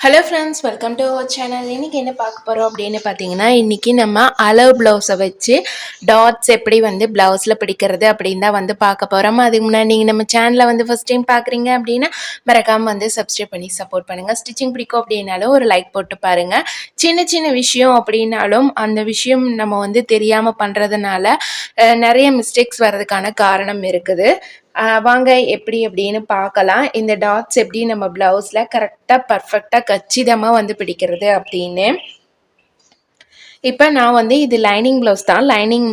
Hello friends welcome to our channel இன்றைக்கி என்ன பார்க்க போகிறோம் அப்படின்னு பார்த்தீங்கன்னா இன்றைக்கி நம்ம அளவு ப்ளவுஸை வச்சு டாட்ஸ் எப்படி வந்து ப்ளவுஸில் பிடிக்கிறது அப்படின்னு தான் வந்து பார்க்க போகிறோம் அதுக்கு முன்னாடி நீங்கள் நம்ம சேனலை வந்து ஃபஸ்ட் டைம் பார்க்குறீங்க அப்படின்னா மறக்காமல் வந்து சப்ஸ்கிரைப் பண்ணி சப்போர்ட் பண்ணுங்கள் ஸ்டிச்சிங் பிடிக்கும் அப்படின்னாலும் ஒரு லைக் போட்டு பாருங்கள் சின்ன சின்ன விஷயம் அப்படின்னாலும் அந்த விஷயம் நம்ம வந்து தெரியாமல் பண்ணுறதுனால நிறைய மிஸ்டேக்ஸ் வர்றதுக்கான காரணம் இருக்குது. வாங்க எப்படி அப்படின்னு பார்க்கலாம். இந்த டாட்ஸ் எப்படி நம்ம ப்ளவுஸில் கரெக்டாக பர்ஃபெக்டாக கச்சிதமாக வந்து பிடிக்கிறது அப்படின்னு. இப்போ நான் வந்து இது லைனிங் ப்ளவுஸ் தான். லைனிங்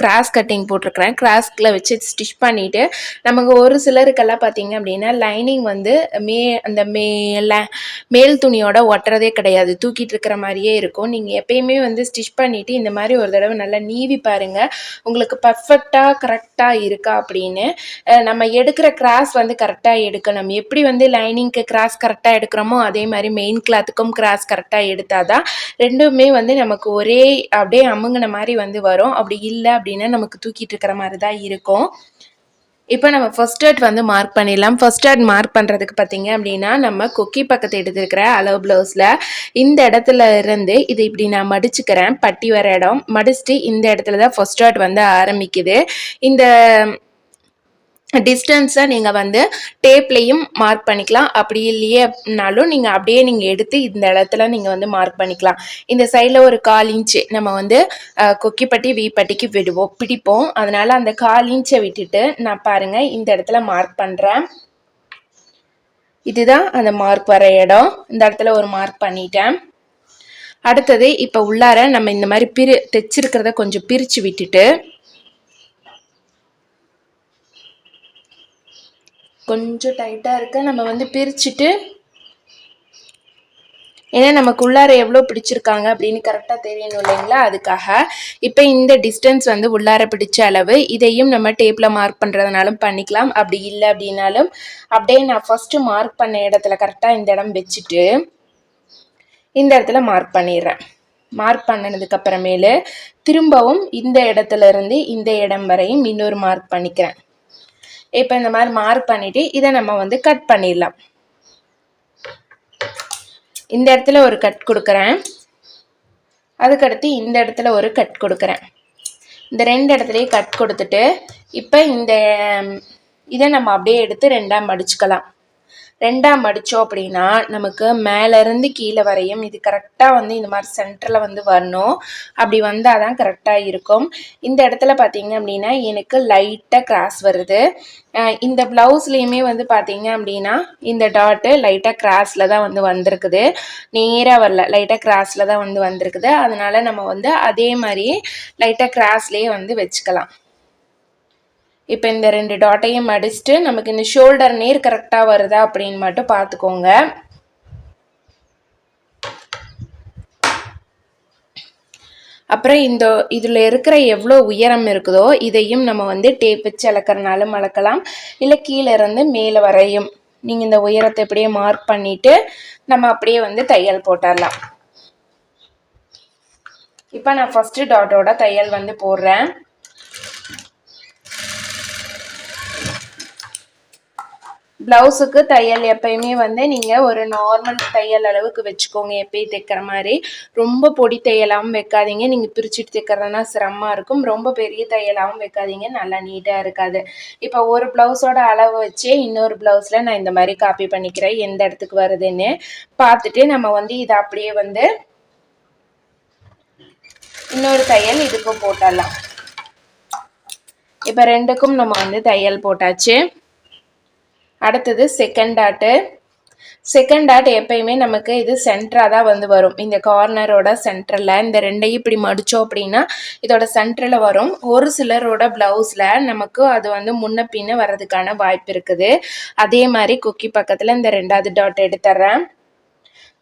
கிராஸ் கட்டிங் போட்டிருக்கிறேன். கிராஸ்கில் வச்சு ஸ்டிச் பண்ணிவிட்டு நமக்கு ஒரு சிலருக்கெல்லாம் பார்த்தீங்க அப்படின்னா லைனிங் வந்து மே அந்த மே மேல் துணியோட ஒட்டுறதே கிடையாது. தூக்கிட்டு இருக்கிற மாதிரியே இருக்கும். நீங்கள் எப்பயுமே வந்து ஸ்டிச் பண்ணிவிட்டு இந்த மாதிரி ஒரு தடவை நல்லா நீவி பாருங்கள் உங்களுக்கு பர்ஃபெக்டாக கரெக்டாக இருக்கா அப்படின்னு. நம்ம எடுக்கிற கிராஸ் வந்து கரெக்டாக எடுக்கணும். எப்படி வந்து லைனிங்க்கு கிராஸ் கரெக்டாக எடுக்கிறோமோ அதே மாதிரி மெயின் கிளாத்துக்கும் கிராஸ் கரெக்டாக எடுத்தால் தான் ரெண்டுமே வந்து நமக்கு ஒரே அப்படியே அமுங்கின மாதிரி வந்து வரும். அப்படி இல்லை அப்படின்னா நமக்கு தூக்கிட்டு இருக்கிற மாதிரி தான் இருக்கும். இப்போ நம்ம ஃபர்ஸ்ட் ஆட் வந்து மார்க் பண்ணிடலாம். ஃபர்ஸ்ட் ஆட் மார்க் பண்ணுறதுக்கு பார்த்தீங்க அப்படின்னா நம்ம கொக்கி பக்கத்தை எடுத்துருக்கிற அளவு ப்ளவுஸில் இந்த இடத்துல இருந்து இது இப்படி நான் மடிச்சுக்கிறேன். பட்டி வர இடம். மடிச்சுட்டு இந்த இடத்துல தான் ஃபர்ஸ்ட் ஆட் வந்து ஆரம்பிக்குது. இந்த டிஸ்டன்ஸை நீங்கள் வந்து டேப்லேயும் மார்க் பண்ணிக்கலாம். அப்படி இல்லையே நீங்கள் அப்படியே நீங்கள் எடுத்து இந்த இடத்துல நீங்கள் வந்து மார்க் பண்ணிக்கலாம். இந்த சைடில் ஒரு கால் இன்ச்சு நம்ம வந்து கொக்கிப்பட்டி வீப்பட்டிக்கு விடுவோம். பிடிப்போம். அதனால் அந்த கால் இன்ச்சை விட்டுட்டு நான் பாருங்கள் இந்த இடத்துல மார்க் பண்ணுறேன் இதுதான் அந்த மார்க் வர இடம். இந்த இடத்துல ஒரு மார்க் பண்ணிட்டேன். அடுத்தது இப்போ உள்ளார நம்ம இந்த மாதிரி பிரி தைச்சிருக்கிறத கொஞ்சம் பிரித்து விட்டுட்டு கொஞ்சம் டைட்டாக இருக்க நம்ம வந்து பிரிச்சுட்டு ஏன்னா நமக்கு உள்ளார எவ்வளோ பிடிச்சிருக்காங்க அப்படின்னு கரெக்டாக தெரியணும் இல்லைங்களா? அதுக்காக இப்போ இந்த டிஸ்டன்ஸ் வந்து உள்ளார பிடிச்ச அளவு இதையும் நம்ம டேப்பில் மார்க் பண்ணுறதுனாலும் பண்ணிக்கலாம். அப்படி இல்லை அப்படின்னாலும் அப்படியே நான் ஃபஸ்ட்டு மார்க் பண்ண இடத்துல கரெக்டாக இந்த இடம் வச்சுட்டு இந்த இடத்துல மார்க் பண்ணிடுறேன். மார்க் பண்ணினதுக்கு அப்புறமேலு திரும்பவும் இந்த இடத்துல இருந்து இந்த இடம் வரையும் இன்னொரு மார்க் பண்ணிக்கிறேன். இப்போ இந்த மாதிரி மார்க் பண்ணிவிட்டு இதை நம்ம வந்து கட் பண்ணிடலாம். இந்த இடத்துல ஒரு கட் கொடுக்குறேன். அதுக்கடுத்து இந்த இடத்துல ஒரு கட் கொடுக்குறேன். இந்த ரெண்டு இடத்துலையும் கட் கொடுத்துட்டு இப்போ இந்த இதை நம்ம அப்படியே எடுத்து ரெண்டாக மடிச்சுக்கலாம் ரெண்டாக மடித்தோம் அப்படின்னா நமக்கு மேலேருந்து கீழே வரையும் இது கரெக்டாக வந்து இந்த மாதிரி சென்டரில் வந்து வரணும். அப்படி வந்தால் தான் கரெக்டாக இருக்கும். இந்த இடத்துல பார்த்தீங்க அப்படின்னா எனக்கு லைட்டாக கிராஸ் வருது. இந்த ப்ளவுஸ்லேயுமே வந்து பார்த்தீங்க அப்படின்னா இந்த டாட்டு லைட்டாக கிராஸில் தான் வந்து வந்திருக்குது. நேராக வரல லைட்டாக கிராஸில் தான் வந்து வந்திருக்குது. அதனால் நம்ம வந்து அதே மாதிரியே லைட்டாக கிராஸ்லேயே வந்து வச்சுக்கலாம். இப்போ இந்த ரெண்டு டாட்டையும் அடிச்சுட்டு நமக்கு இந்த ஷோல்டர் நேர் கரெக்டாக வருதா அப்படின்னு மட்டும் பார்த்துக்கோங்க அப்புறம் இந்த இதில் இருக்கிற எவ்வளோ உயரம் இருக்குதோ இதையும் நம்ம வந்து டேப் வச்சு அளக்கிறனாலும் அளக்கலாம் இல்லை கீழே இருந்து மேலே வரையும் நீங்கள் இந்த உயரத்தை அப்படியே மார்க் பண்ணிவிட்டு நம்ம அப்படியே வந்து தையல் போட்டுடலாம். இப்போ நான் ஃபஸ்ட்டு டாட்டோட தையல் வந்து போடுறேன். ப்ளவுஸுக்கு தையல் எப்பயுமே வந்து நீங்கள் ஒரு நார்மல் தையல் அளவுக்கு வச்சுக்கோங்க எப்பயும் தைக்கிற மாதிரி. ரொம்ப பொடி தையலாகவும் வைக்காதீங்க. நீங்கள் பிரிச்சுட்டு தைக்கிறதுனா சிரமமாக இருக்கும். ரொம்ப பெரிய தையலாகவும் வைக்காதீங்க. நல்லா நீட்டாக இருக்காது. இப்போ ஒரு ப்ளவுஸோட அளவு வச்சே இன்னொரு ப்ளவுஸில் நான் இந்த மாதிரி காப்பி பண்ணிக்கிறேன். எந்த இடத்துக்கு வருதுன்னு பார்த்துட்டு நம்ம வந்து இதை அப்படியே வந்து இன்னொரு தையல் இதுக்கும் போட்டுடலாம். இப்போ ரெண்டுக்கும் நம்ம வந்து தையல் போட்டாச்சு. அடுத்தது செகண்ட் டாட்டு செகண்ட் டாட் எப்பயுமே நமக்கு இது சென்டராக தான் வந்து வரும். இந்த கார்னரோட சென்டரில் இந்த ரெண்டையும் இப்படி மடித்தோம் அப்படின்னா இதோட சென்டரில் வரும். ஒரு சிலரோட ப்ளவுஸில் நமக்கு அது வந்து முன்ன பின்ன வர்றதுக்கான வாய்ப்பு இருக்குது. அதே மாதிரி குக்கி பக்கத்தில் இந்த ரெண்டாவது டாட் எடுத்துட்றேன்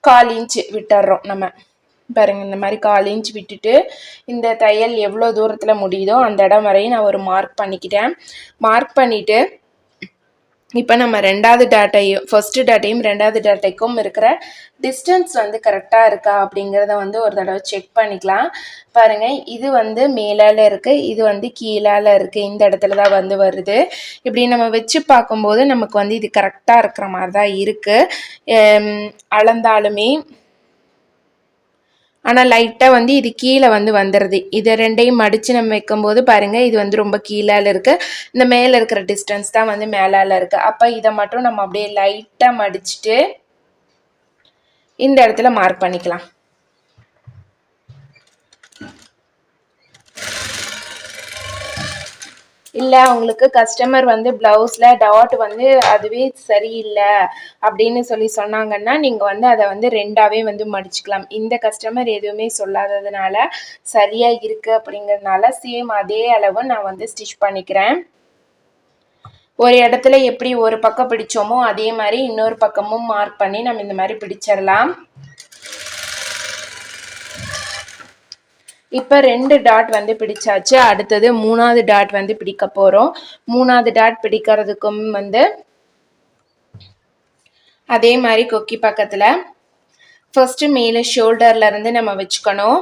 கால் இன்ச் விட்டுறோம் நம்ம. பாருங்க இந்த மாதிரி கால் இன்ச் விட்டுட்டு இந்த தையல் எவ்வளோ தூரத்தில் முடியுதோ அந்த இடம் வரையும் நான் ஒரு மார்க் பண்ணிக்கிட்டேன். மார்க் பண்ணிவிட்டு இப்போ நம்ம ரெண்டாவது டாட்டையும் ஃபஸ்ட்டு டேட்டையும் ரெண்டாவது டேட்டைக்கும் இருக்கிற டிஸ்டன்ஸ் வந்து கரெக்டாக இருக்கா அப்படிங்கிறத வந்து ஒரு தடவை செக் பண்ணிக்கலாம். பாருங்கள் இது வந்து மேலால் இருக்குது இது வந்து கீழால் இருக்குது இந்த இடத்துல தான் வந்து வருது. இப்படி நம்ம வச்சு பார்க்கும்போது நமக்கு வந்து இது கரெக்டாக இருக்கிற மாதிரி தான் இருக்குது அளந்தாலுமே ஆனால் லைட்டாக வந்து இது கீழே வந்து வந்துடுது இதை ரெண்டையும் மடித்து நம்ம வைக்கும்போது பாருங்கள் இது வந்து ரொம்ப கீழால் இருக்குது இந்த மேலே இருக்கிற டிஸ்டன்ஸ் தான் வந்து மேலால் இருக்குது அப்போ இதை மட்டும் நம்ம அப்படியே லைட்டாக மடிச்சுட்டு இந்த இடத்துல மார்க் பண்ணிக்கலாம். இல்லை அவங்களுக்கு கஸ்டமர் வந்து ப்ளவுஸில் டாட் வந்து அதுவே சரியில்லை அப்படின்னு சொல்லி சொன்னாங்கன்னா நீங்கள் வந்து அதை வந்து ரெண்டாகவே வந்து மடிச்சுக்கலாம். இந்த கஸ்டமர் எதுவுமே சொல்லாததுனால சரியாக இருக்குது அப்படிங்கிறதுனால சேம் அதே அளவு நான் வந்து ஸ்டிச் பண்ணிக்கிறேன். ஒரு இடத்துல எப்படி ஒரு பக்கம் பிடிச்சோமோ அதே மாதிரி இன்னொரு பக்கமும் மார்க் பண்ணி நம்ம இந்த மாதிரி பிடிச்சிடலாம் இப்போ ரெண்டு டாட் வந்து பிடிச்சாச்சு. அடுத்தது மூணாவது டாட் வந்து பிடிக்க போகிறோம் மூணாவது டாட் பிடிக்கிறதுக்கும் வந்து அதே மாதிரி கொக்கி பக்கத்தில் ஃபஸ்ட்டு மேலே ஷோல்டர்லேருந்து நம்ம வச்சுக்கணும்.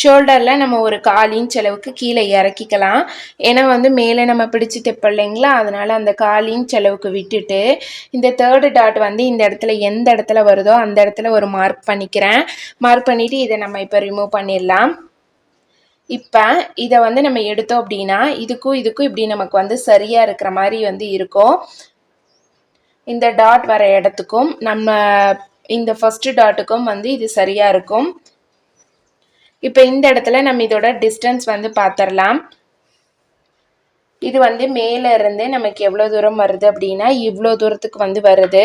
ஷோல்டரில் நம்ம ஒரு கால் இன்ச் அளவுக்கு கீழே இறக்கிக்கலாம். ஏன்னா வந்து மேலே நம்ம பிடிச்சி தைப்போம் இல்லைங்களா? அதனால் அந்த கால் இன்ச் அளவுக்கு விட்டுட்டு இந்த தேர்டு டாட் வந்து இந்த இடத்துல எந்த இடத்துல வருதோ அந்த இடத்துல ஒரு மார்க் பண்ணிக்கிறேன். மார்க் பண்ணிவிட்டு இதை நம்ம இப்போ ரிமூவ் பண்ணிடலாம். இப்போ இதை வந்து நம்ம எடுத்தோம் அப்படின்னா இதுக்கும் இதுக்கும் இப்படி நமக்கு வந்து சரியாக இருக்கிற மாதிரி வந்து இருக்கும். இந்த டாட் வர இடத்துக்கும் நம்ம இந்த ஃபஸ்ட்டு டாட்டுக்கும் வந்து இது சரியாக இருக்கும். இப்போ இந்த இடத்துல நம்ம இதோட டிஸ்டன்ஸ் வந்து பார்த்துடலாம் இது வந்து மேலே இருந்து நமக்கு எவ்வளோ தூரம் வருது அப்படின்னா இவ்வளோ தூரத்துக்கு வந்து வருது.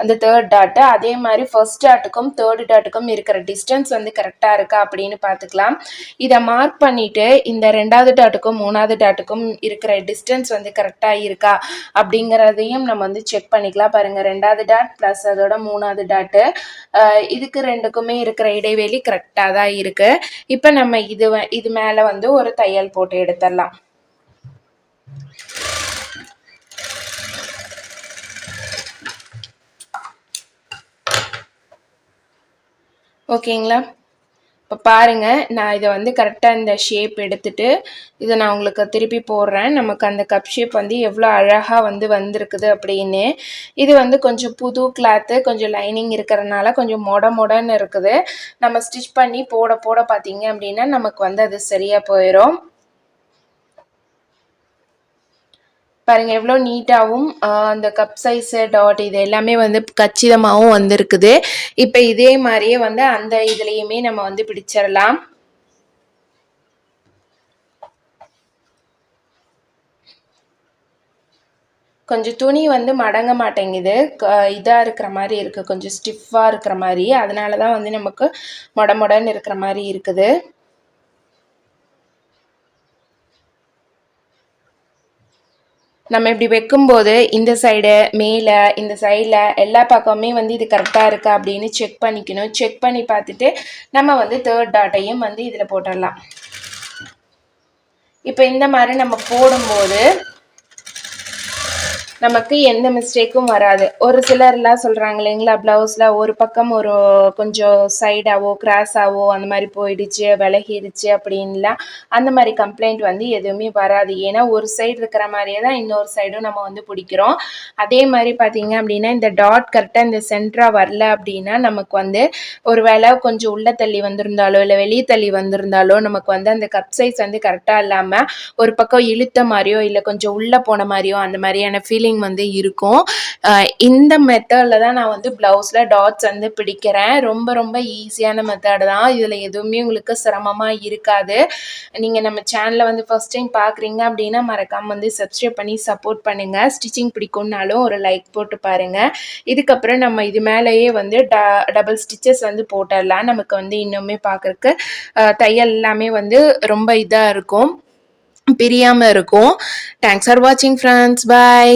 அந்த தேர்ட் டாட்டு அதே மாதிரி ஃபர்ஸ்ட் டாட்டுக்கும் தேர்டு டாட்டுக்கும் இருக்கிற டிஸ்டன்ஸ் வந்து கரெக்டாக இருக்கா அப்படின்னு பார்த்துக்கலாம். இதை மார்க் பண்ணிவிட்டு இந்த ரெண்டாவது டாட்டுக்கும் மூணாவது டாட்டுக்கும் இருக்கிற டிஸ்டன்ஸ் வந்து கரெக்டாக இருக்கா அப்படிங்கிறதையும் நம்ம வந்து செக் பண்ணிக்கலாம். பாருங்கள் ரெண்டாவது டாட் ப்ளஸ் அதோட மூணாவது டாட்டு இதுக்கு ரெண்டுக்குமே இருக்கிற இடைவெளி கரெக்டாக தான் இருக்குது இப்போ நம்ம இது இது மேலே வந்து ஒரு தையல் போட்டு எடுத்துடலாம். ஓகேங்களா? இப்போ பாருங்கள் நான் இதை வந்து கரெக்டாக இந்த ஷேப் எடுத்துட்டு இதை நான் உங்களுக்கு திருப்பி போடுறேன். நமக்கு அந்த கப் ஷேப் வந்து எவ்வளோ அழகாக வந்து வந்திருக்குது அப்படின்னு. இது வந்து கொஞ்சம் புது கிளாத்து கொஞ்சம் லைனிங் இருக்கிறனால கொஞ்சம் மொட மொடன்னு இருக்குது. நம்ம ஸ்டிச் பண்ணி போட போட பார்த்தீங்க அப்படின்னா நமக்கு வந்து அது சரியாக போயிடும் பாருங்கள் எவ்வளோ நீட்டாகவும் அந்த கப் சைஸு டாட் இது எல்லாமே வந்து கச்சிதமாகவும் வந்திருக்குது. இப்போ இதே மாதிரியே வந்து அந்த இதுலேயுமே நம்ம வந்து பிடிச்சிடலாம். கொஞ்சம் துணி வந்து மடங்க மாட்டேங்குது. இதாக இருக்கிற மாதிரி இருக்குது கொஞ்சம் ஸ்டிஃபாக இருக்கிற மாதிரி. அதனால தான் வந்து நமக்கு மொட மொடன்னு இருக்கிற மாதிரி இருக்குது. நம்ம இப்படி வைக்கும்போது இந்த சைடு மேலே இந்த சைடில் எல்லா பக்கமுமே வந்து இது கரெக்டாக இருக்கா அப்படின்னு செக் பண்ணிக்கணும். செக் பண்ணி பார்த்துட்டு நம்ம வந்து தேர்ட் டாட்டையும் வந்து இதில் போட்டுடலாம். இப்போ இந்த மாதிரி நம்ம போடும்போது நமக்கு எந்த மிஸ்டேக்கும் வராது. ஒரு சிலர்லாம் சொல்கிறாங்க இல்லைங்களா ப்ளவுஸில் ஒரு பக்கம் ஒரு கொஞ்சம் சைடாவோ கிராஸாவோ அந்த மாதிரி போயிடுச்சு விலகிடுச்சு அப்படின்லாம் அந்த மாதிரி கம்ப்ளைண்ட் வந்து எதுவுமே வராது. ஏன்னா ஒரு சைடு இருக்கிற மாதிரியே தான் இன்னொரு சைடும் நம்ம வந்து பிடிக்கிறோம். அதே மாதிரி பார்த்தீங்க அப்படின்னா இந்த டாட் கரெக்டாக இந்த சென்டராக வரல அப்படின்னா நமக்கு வந்து ஒரு வேளை கொஞ்சம் உள்ள தள்ளி வந்திருந்தாலோ இல்லை வெளியே தள்ளி வந்திருந்தாலோ நமக்கு வந்து அந்த கப் சைஸ் வந்து கரெக்டாக இல்லாமல் ஒரு பக்கம் இழுத்த மாதிரியோ இல்லை கொஞ்சம் உள்ளே போன மாதிரியோ அந்த மாதிரியான ஃபீலிங் ஃபீலிங் வந்து இருக்கும். இந்த மெத்தடில் தான் நான் வந்து ப்ளவுஸில் டாட்ஸ் வந்து பிடிக்கிறேன். ரொம்ப ரொம்ப ஈஸியான மெத்தடு தான். இதில் எதுவுமே உங்களுக்கு சிரமமாக இருக்காது. நீங்கள் நம்ம சேனலில் வந்து ஃபஸ்ட் டைம் பார்க்குறீங்க அப்படின்னா மறக்காமல் வந்து சப்ஸ்கிரைப் பண்ணி சப்போர்ட் பண்ணுங்கள் ஸ்டிச்சிங் பிடிக்கும்னாலும் ஒரு லைக் போட்டு பாருங்கள் இதுக்கப்புறம் நம்ம இது மேலேயே வந்து ட டபுள் ஸ்டிச்சஸ் வந்து போட்டுடலாம். நமக்கு வந்து இன்னுமே பார்க்குறக்கு தையல் எல்லாமே வந்து ரொம்ப இதாக இருக்கும். பிரியாமல் இருக்கும் தேங்க்ஸ் ஃபார் வாட்சிங் ஃப்ரெண்ட்ஸ் பாய்